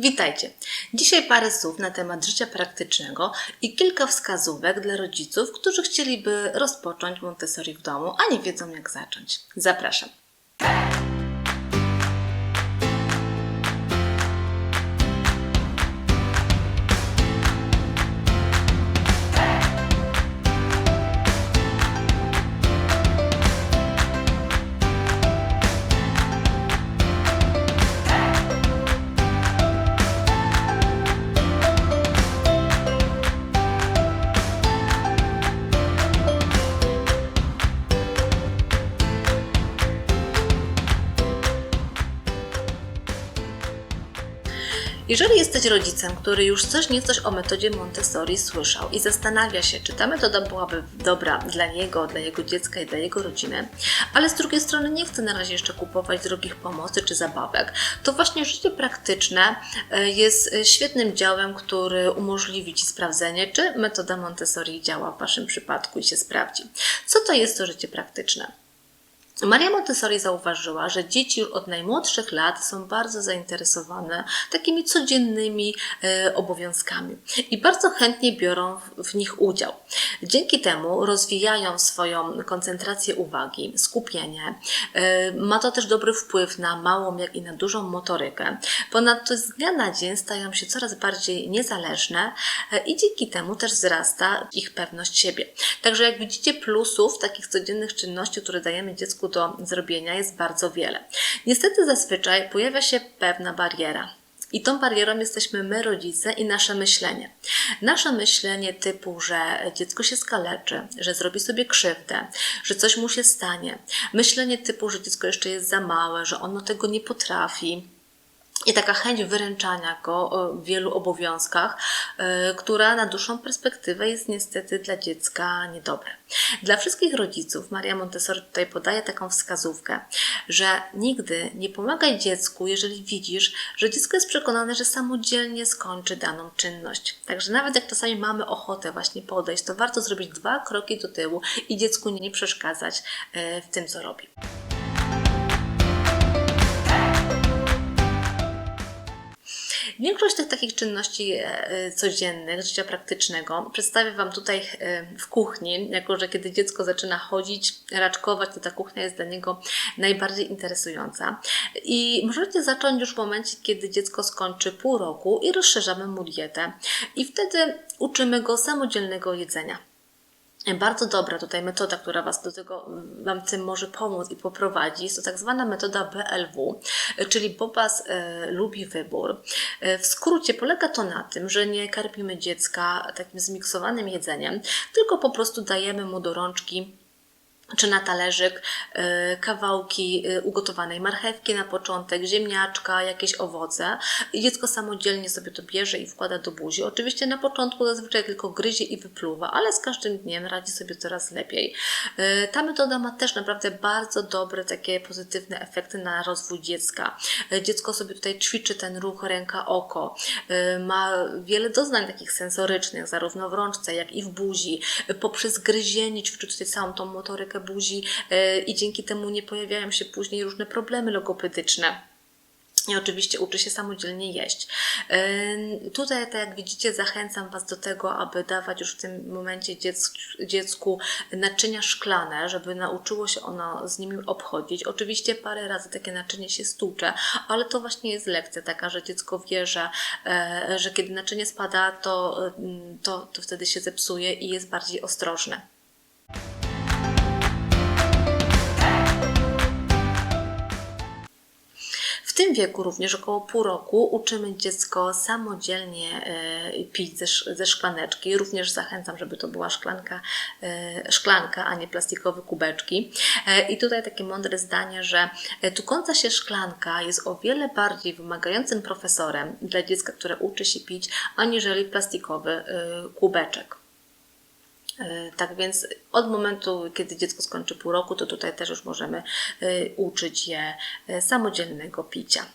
Witajcie! Dzisiaj parę słów na temat życia praktycznego i kilka wskazówek dla rodziców, którzy chcieliby rozpocząć Montessori w domu, a nie wiedzą jak zacząć. Zapraszam. Jesteś rodzicem, który już coś nie coś o metodzie Montessori słyszał i zastanawia się, czy ta metoda byłaby dobra dla niego, dla jego dziecka i dla jego rodziny, ale z drugiej strony nie chce na razie jeszcze kupować drogich pomocy czy zabawek, to właśnie życie praktyczne e, jest e, świetnym działem, który umożliwi Ci sprawdzenie, czy metoda Montessori działa w Waszym przypadku i się sprawdzi. Co to jest to życie praktyczne? Maria Montessori zauważyła, że dzieci już od najmłodszych lat są bardzo zainteresowane takimi codziennymi e, obowiązkami i bardzo chętnie biorą w, nich udział. Dzięki temu rozwijają swoją koncentrację uwagi, skupienie. E, ma to też dobry wpływ na małą, jak i na dużą motorykę. Ponadto z dnia na dzień stają się coraz bardziej niezależne e, i dzięki temu też wzrasta ich pewność siebie. Także jak widzicie, plusów takich codziennych czynności, które dajemy dziecku do zrobienia jest bardzo wiele. Niestety zazwyczaj pojawia się pewna bariera. I tą barierą jesteśmy my, rodzice, i nasze myślenie. Nasze myślenie typu, że dziecko się skaleczy, że zrobi sobie krzywdę, że coś mu się stanie. Myślenie typu, że dziecko jeszcze jest za małe, że ono tego nie potrafi i taka chęć wyręczania go w wielu obowiązkach, e, która na dłuższą perspektywę jest niestety dla dziecka niedobre. Dla wszystkich rodziców Maria Montessori tutaj podaje taką wskazówkę, że nigdy nie pomagaj dziecku, jeżeli widzisz, że dziecko jest przekonane, że samodzielnie skończy daną czynność. Także nawet jak czasami mamy ochotę właśnie podejść, to warto zrobić dwa kroki do tyłu i dziecku nie przeszkadzać e, w tym, co robi. Większość tych takich czynności e, codziennych, życia praktycznego przedstawię Wam tutaj e, w kuchni, jako że kiedy dziecko zaczyna chodzić, raczkować, to ta kuchnia jest dla niego najbardziej interesująca. I możecie zacząć już w momencie, kiedy dziecko skończy pół roku i rozszerzamy mu dietę. I wtedy uczymy go samodzielnego jedzenia. Bardzo dobra tutaj metoda, która Was do tego, Wam tym może pomóc i poprowadzi, jest to tak zwana metoda BLW, czyli Bobas e, lubi wybór. E, w skrócie polega to na tym, że nie karmimy dziecka takim zmiksowanym jedzeniem, tylko po prostu dajemy mu do rączki czy na talerzyk y, kawałki y, ugotowanej marchewki na początek, ziemniaczka, jakieś owoce. Dziecko samodzielnie sobie to bierze i wkłada do buzi. Oczywiście na początku zazwyczaj tylko gryzie i wypluwa, ale z każdym dniem radzi sobie coraz lepiej. Y, ta metoda ma też naprawdę bardzo dobre takie pozytywne efekty na rozwój dziecka. Dziecko sobie tutaj ćwiczy ten ruch ręka-oko. Ma wiele doznań takich sensorycznych, zarówno w rączce, jak i w buzi. Poprzez gryzienie ćwiczy tutaj całą tą motorykę buzi e, i dzięki temu nie pojawiają się później różne problemy logopedyczne. I oczywiście uczy się samodzielnie jeść. E, tutaj, tak jak widzicie, zachęcam Was do tego, aby dawać już w tym momencie dziecku naczynia szklane, żeby nauczyło się ono z nimi obchodzić. Oczywiście parę razy takie naczynie się stłucze, ale to właśnie jest lekcja taka, że dziecko wie, że, e, że kiedy naczynie spada, to, to, to wtedy się zepsuje i jest bardziej ostrożne. Tym wieku, również około pół roku, uczymy dziecko samodzielnie e, pić ze, szklaneczki. Również zachęcam, żeby to była szklanka, e, szklanka, a nie plastikowe kubeczki. E, I tutaj takie mądre zdanie, że tukąca się szklanka jest o wiele bardziej wymagającym profesorem dla dziecka, które uczy się pić, aniżeli plastikowy kubeczek. E, tak więc od momentu, kiedy dziecko skończy pół roku, to tutaj też już możemy e, uczyć je e, samodzielnego picia.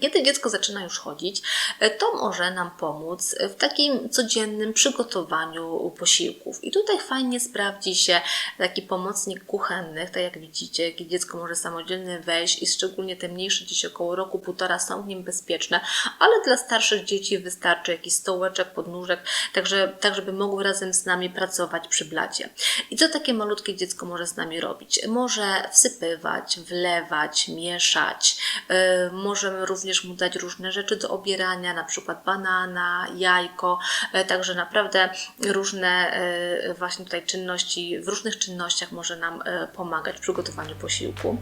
Kiedy dziecko zaczyna już chodzić, e, to może nam pomóc w takim codziennym przygotowaniu posiłków. I tutaj fajnie sprawdzi się taki pomocnik kuchenny, tak jak widzicie, gdzie dziecko może samodzielnie wejść i szczególnie te mniejsze, dzieci około roku, półtora są w nim bezpieczne, ale dla starszych dzieci wystarczy jakiś stołeczek, podnóżek, także, tak żeby mogły razem z nami pracować przy blacie. I co takie malutkie dziecko może z nami robić? Może wsypywać, wlewać, mieszać. Yy, możemy również mu dać różne rzeczy do obierania, na przykład banana, jajko. Yy, także naprawdę różne yy, właśnie tutaj czynności, w różnych czynnościach może nam yy, pomagać w przygotowaniu posiłku.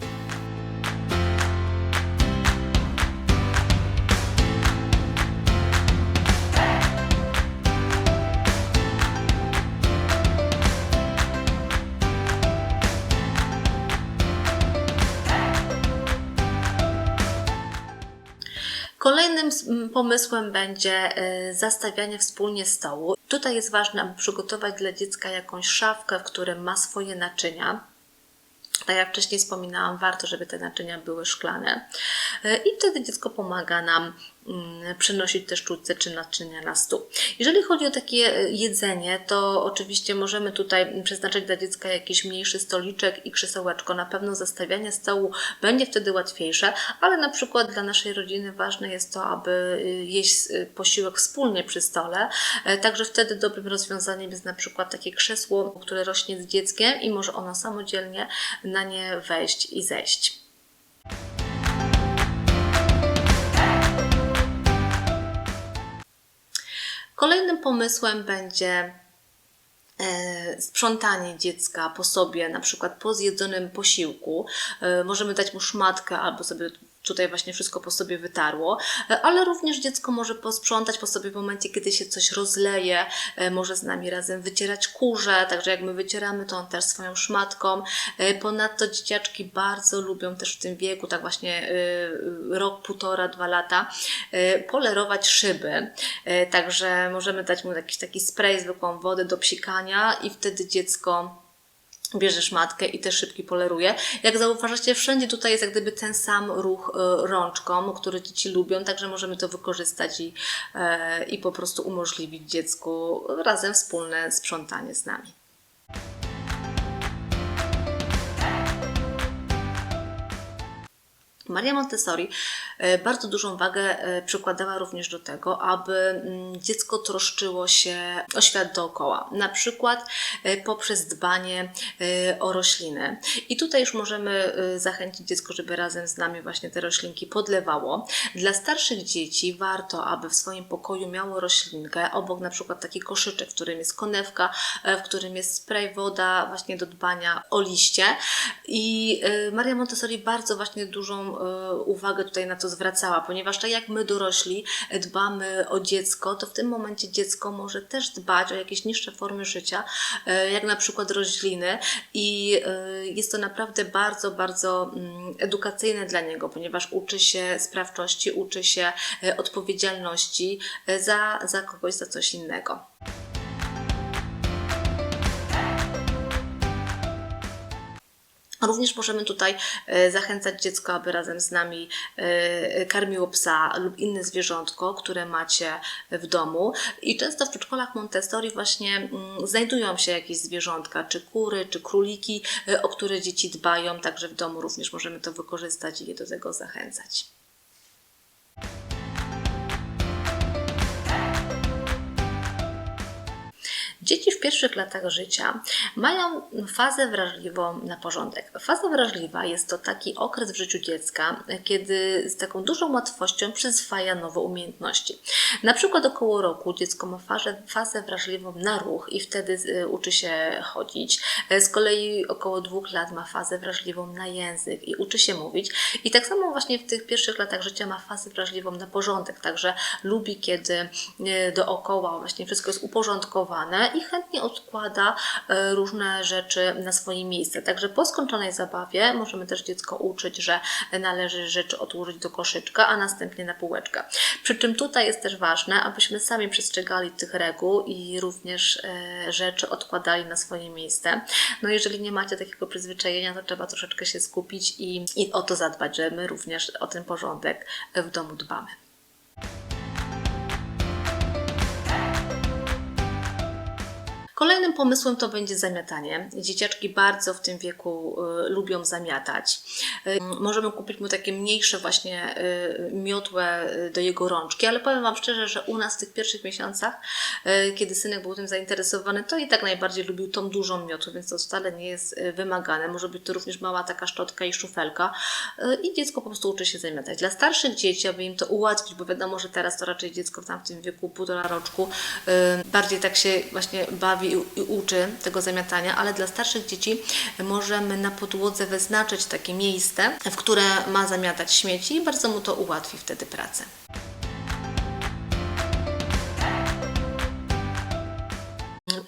Kolejnym pomysłem będzie y, zastawianie wspólnie stołu. Tutaj jest ważne, aby przygotować dla dziecka jakąś szafkę, w której ma swoje naczynia. Tak jak wcześniej wspominałam, warto, żeby te naczynia były szklane. Y, I wtedy dziecko pomaga nam przenosić te sztućce czy naczynia na stół. Jeżeli chodzi o takie y, jedzenie, to oczywiście możemy tutaj przeznaczyć dla dziecka jakiś mniejszy stoliczek i krzesełeczko. Na pewno zastawianie stołu będzie wtedy łatwiejsze, ale na przykład dla naszej rodziny ważne jest to, aby y, jeść y, posiłek wspólnie przy stole. E, Także wtedy dobrym rozwiązaniem jest na przykład takie krzesło, które rośnie z dzieckiem i może ono samodzielnie na nie wejść i zejść. Kolejnym pomysłem będzie e, sprzątanie dziecka po sobie, na przykład po zjedzonym posiłku. E, Możemy dać mu szmatkę albo sobie tutaj właśnie wszystko po sobie wytarło, e, ale również dziecko może posprzątać po sobie w momencie, kiedy się coś rozleje, e, może z nami razem wycierać kurze, także jak my wycieramy, to on też swoją szmatką. E, Ponadto dzieciaczki bardzo lubią też w tym wieku, tak właśnie rok, półtora, dwa lata, polerować szyby. Także możemy dać mu jakiś taki spray, zwykłą wodę do psikania i wtedy dziecko bierze szmatkę i te szybki poleruje. Jak zauważacie, wszędzie tutaj jest jak gdyby ten sam ruch e, rączką, który dzieci lubią, także możemy to wykorzystać i, e, i po prostu umożliwić dziecku razem wspólne sprzątanie z nami. Maria Montessori bardzo dużą wagę e, przykładała również do tego, aby mm, dziecko troszczyło się o świat dookoła, na przykład e, poprzez dbanie e, o rośliny. I tutaj już możemy e, zachęcić dziecko, żeby razem z nami właśnie te roślinki podlewało. Dla starszych dzieci warto, aby w swoim pokoju miało roślinkę, obok na przykład taki koszyczek, w którym jest konewka, e, w którym jest spray, woda właśnie do dbania o liście. I e, Maria Montessori bardzo właśnie dużą e, uwagę tutaj na to zwracała, ponieważ tak jak my dorośli dbamy o dziecko, to w tym momencie dziecko może też dbać o jakieś niższe formy życia, e, jak na przykład rośliny i e, jest to naprawdę bardzo, bardzo mm, edukacyjne dla niego, ponieważ uczy się sprawczości, uczy się e, odpowiedzialności za, za kogoś, za coś innego. Również możemy tutaj e, zachęcać dziecko, aby razem z nami e, karmiło psa lub inne zwierzątko, które macie w domu. I często w przedszkolach Montessori właśnie mm, znajdują się jakieś zwierzątka, czy kury, czy króliki, e, o które dzieci dbają, także w domu również możemy to wykorzystać i je do tego zachęcać. Dzieci w pierwszych latach życia mają fazę wrażliwą na porządek. Faza wrażliwa jest to taki okres w życiu dziecka, kiedy z taką dużą łatwością przyswaja nowe umiejętności. Na przykład około roku dziecko ma fazę, fazę wrażliwą na ruch i wtedy y, uczy się chodzić. Z kolei około dwóch lat ma fazę wrażliwą na język i uczy się mówić. I tak samo właśnie w tych pierwszych latach życia ma fazę wrażliwą na porządek, także lubi, kiedy y, dookoła właśnie wszystko jest uporządkowane i chętnie odkłada e, różne rzeczy na swoje miejsce. Także po skończonej zabawie możemy też dziecko uczyć, że należy rzeczy odłożyć do koszyczka, a następnie na półeczkę. Przy czym tutaj jest też ważne, abyśmy sami przestrzegali tych reguł i również e, rzeczy odkładali na swoje miejsce. No jeżeli nie macie takiego przyzwyczajenia, to trzeba troszeczkę się skupić i, i o to zadbać, że my również o ten porządek w domu dbamy. Kolejnym pomysłem to będzie zamiatanie. Dzieciaczki bardzo w tym wieku y, lubią zamiatać. Y, możemy kupić mu takie mniejsze właśnie y, miotłe do jego rączki, ale powiem Wam szczerze, że u nas w tych pierwszych miesiącach, kiedy synek był tym zainteresowany, to i tak najbardziej lubił tą dużą miotłę, więc to wcale nie jest wymagane. Może być to również mała taka szczotka i szufelka i dziecko po prostu uczy się zamiatać. Dla starszych dzieci, aby im to ułatwić, bo wiadomo, że teraz to raczej dziecko w tamtym wieku, półtora roczku, bardziej tak się właśnie bawi i, uczy tego zamiatania, ale dla starszych dzieci możemy na podłodze wyznaczyć takie miejsce, w które ma zamiatać śmieci i bardzo mu to ułatwi wtedy pracę.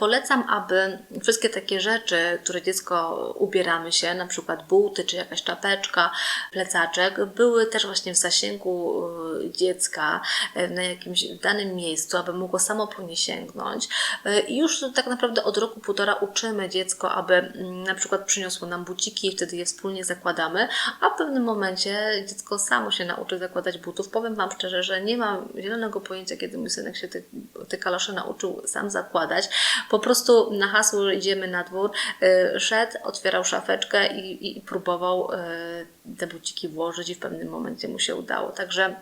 Polecam, aby wszystkie takie rzeczy, które dziecko ubieramy się, na przykład buty, czy jakaś czapeczka, plecaczek, były też właśnie w zasięgu y, dziecka y, na jakimś danym miejscu, aby mogło samo po nie sięgnąć. Y, I już tak naprawdę od roku, półtora uczymy dziecko, aby mm, na przykład przyniosło nam buciki i wtedy je wspólnie zakładamy, a w pewnym momencie dziecko samo się nauczy zakładać butów. Powiem Wam szczerze, że nie mam zielonego pojęcia, kiedy mój synek się te, te kalosze nauczył sam zakładać. Po prostu na hasło, idziemy na dwór, y, szedł, otwierał szafeczkę i, i próbował y, te buciki włożyć i w pewnym momencie mu się udało. Także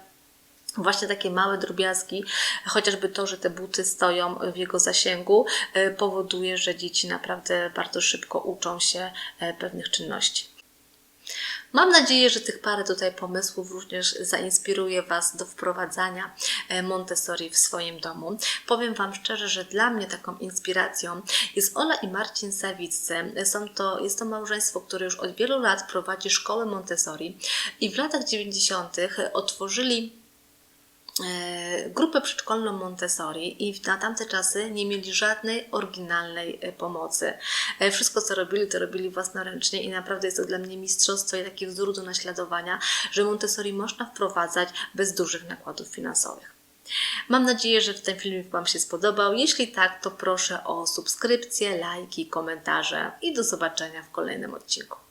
Właśnie takie małe drobiazgi, chociażby to, że te buty stoją w jego zasięgu, y, powoduje, że dzieci naprawdę bardzo szybko uczą się e, pewnych czynności. Mam nadzieję, że tych parę tutaj pomysłów również zainspiruje Was do wprowadzania e, Montessori w swoim domu. Powiem Wam szczerze, że dla mnie taką inspiracją jest Ola i Marcin Sawiccy. Są to, jest to małżeństwo, które już od wielu lat prowadzi szkołę Montessori i w latach 90. otworzyli grupę przedszkolną Montessori i na tamte czasy nie mieli żadnej oryginalnej e, pomocy. E, Wszystko, co robili, to robili własnoręcznie i naprawdę jest to dla mnie mistrzostwo i taki wzór do naśladowania, że Montessori można wprowadzać bez dużych nakładów finansowych. Mam nadzieję, że ten filmik Wam się spodobał. Jeśli tak, to proszę o subskrypcję, lajki, komentarze i do zobaczenia w kolejnym odcinku.